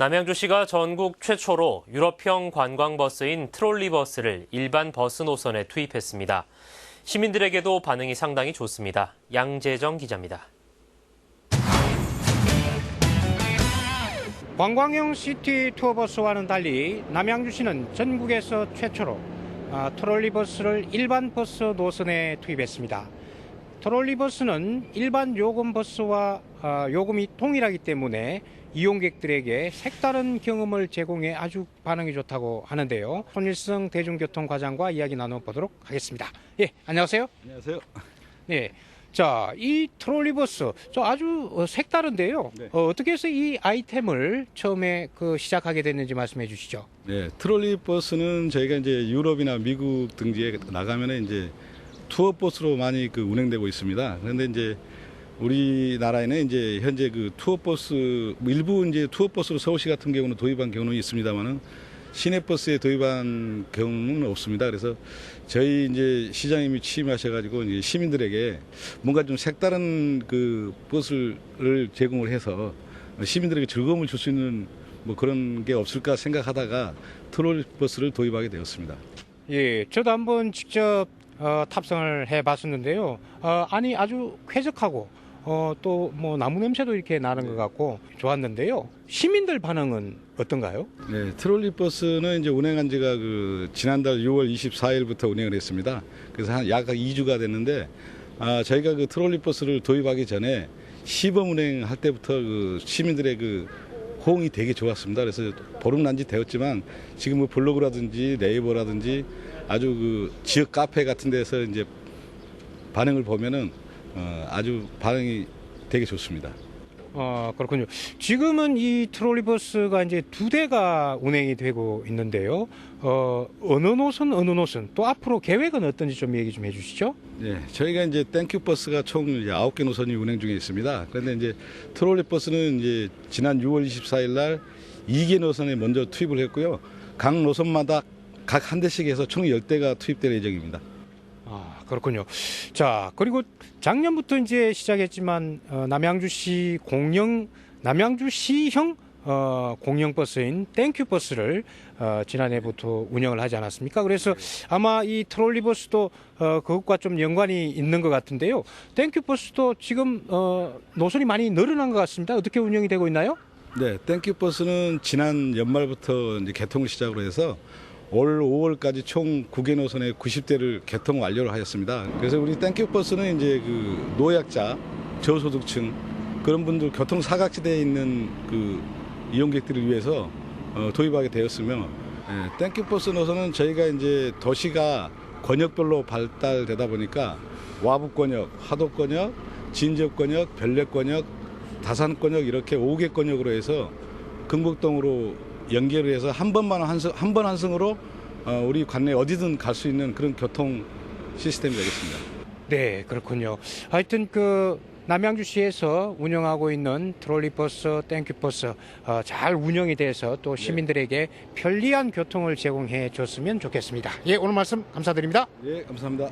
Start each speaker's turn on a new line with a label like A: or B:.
A: 남양주시가 전국 최초로 유럽형 관광버스인 트롤리버스를 일반 버스 노선에 투입했습니다. 시민들에게도 반응이 상당히 좋습니다. 양재정 기자입니다.
B: 관광형 시티 투어버스와는 달리 남양주시는 전국에서 최초로 아, 트롤리버스를 일반 버스 노선에 투입했습니다. 트롤리버스는 일반 요금 버스와 아, 요금이 동일하기 때문에 이용객들에게 색다른 경험을 제공해 아주 반응이 좋다고 하는데요. 손일성 대중교통과장과 이야기 나눠보도록 하겠습니다. 예, 안녕하세요.
C: 안녕하세요.
B: 네. 자, 이 트롤리버스 저 아주 어, 색다른데요.
C: 네.
B: 어, 떻게 해서 이 아이템을 처음에 그 시작하게 됐는지 말씀해 주시죠.
C: 네, 트롤리 버스는 저희가 이제 유럽이나 미국 등지에 나가면은 이제 투어 버스로 많이 그 운행되고 있습니다. 그런데 이제 우리나라에는 이제 현재 그 투어 버스 뭐 일부 이제 투어 버스로 서울시 같은 경우는 도입한 경우는 있습니다만은 시내 버스에 도입한 경우는 없습니다. 그래서 저희 이제 시장님이 취임하셔가지고 이제 시민들에게 뭔가 좀 색다른 그 버스를 제공을 해서 시민들에게 즐거움을 줄 수 있는 뭐 그런 게 없을까 생각하다가 트롤 버스를 도입하게 되었습니다.
B: 예, 저도 한번 직접 어, 탑승을 해 봤었는데요. 어, 아니 아주 쾌적하고 어, 또 뭐 나무 냄새도 이렇게 나는 것 같고 좋았는데요. 시민들 반응은 어떤가요?
C: 네, 트롤리 버스는 이제 운행한 지가 그 지난달 6월 24일부터 운행을 했습니다. 그래서 한 약 2주가 됐는데 아, 저희가 그 트롤리 버스를 도입하기 전에 시범 운행할 때부터 그 시민들의 그 호응이 되게 좋았습니다. 그래서 보름 난 지 되었지만 지금 뭐 블로그라든지 네이버라든지 아주 그 지역 카페 같은 데서 이제 반응을 보면은 어, 아주 반응이 되게 좋습니다.
B: 어, 그렇군요. 지금은 이 트롤리버스가 이제 두 대가 운행이 되고 있는데요. 어, 어느 노선, 어느 노선, 또 앞으로 계획은 어떤지 좀 얘기 좀 해주시죠.
C: 네, 저희가 이제 땡큐 버스가 총 이제 9개 노선이 운행 중에 있습니다. 그런데 이제 트롤리 버스는 이제 지난 6월 24일 날 2개 노선에 먼저 투입을 했고요. 각 노선마다 각 한 대씩 해서 총 10대가 투입될 예정입니다.
B: 아, 그렇군요. 자, 그리고 작년부터 이제 시작했지만 어, 남양주시 공영 남양주시형 어, 공영 버스인 땡큐 버스를 어, 지난해부터 운영을 하지 않았습니까? 그래서 아마 이 트롤리 버스도 어, 그것과 좀 연관이 있는 것 같은데요. 땡큐 버스도 지금 어, 노선이 많이 늘어난 것 같습니다. 어떻게 운영이 되고 있나요?
C: 네, 땡큐 버스는 지난 연말부터 이제 개통을 시작으로 해서 올 5월까지 총 9개 노선에 90대를 개통 완료를 하였습니다. 그래서 우리 땡큐 버스는 이제 그 노약자, 저소득층 그런 분들 교통 사각지대에 있는 그 이용객들을 위해서 어, 도입하게 되었으며 예, 땡큐 버스 노선은 저희가 이제 도시가 권역별로 발달되다 보니까 와북 권역, 하도 권역, 진접 권역, 별내 권역, 다산 권역 이렇게 5개 권역으로 해서 금곡동으로 연결을 해서 한 번만 한승 한번 한승으로 어, 우리 관내 어디든 갈 수 있는 그런 교통 시스템이 되겠습니다.
B: 네, 그렇군요. 하여튼 그 남양주시에서 운영하고 있는 트롤리버스, 땡큐버스 어, 잘 운영이 돼서 또 시민들에게 편리한 교통을 제공해 줬으면 좋겠습니다. 예, 오늘 말씀 감사드립니다.
C: 예, 감사합니다.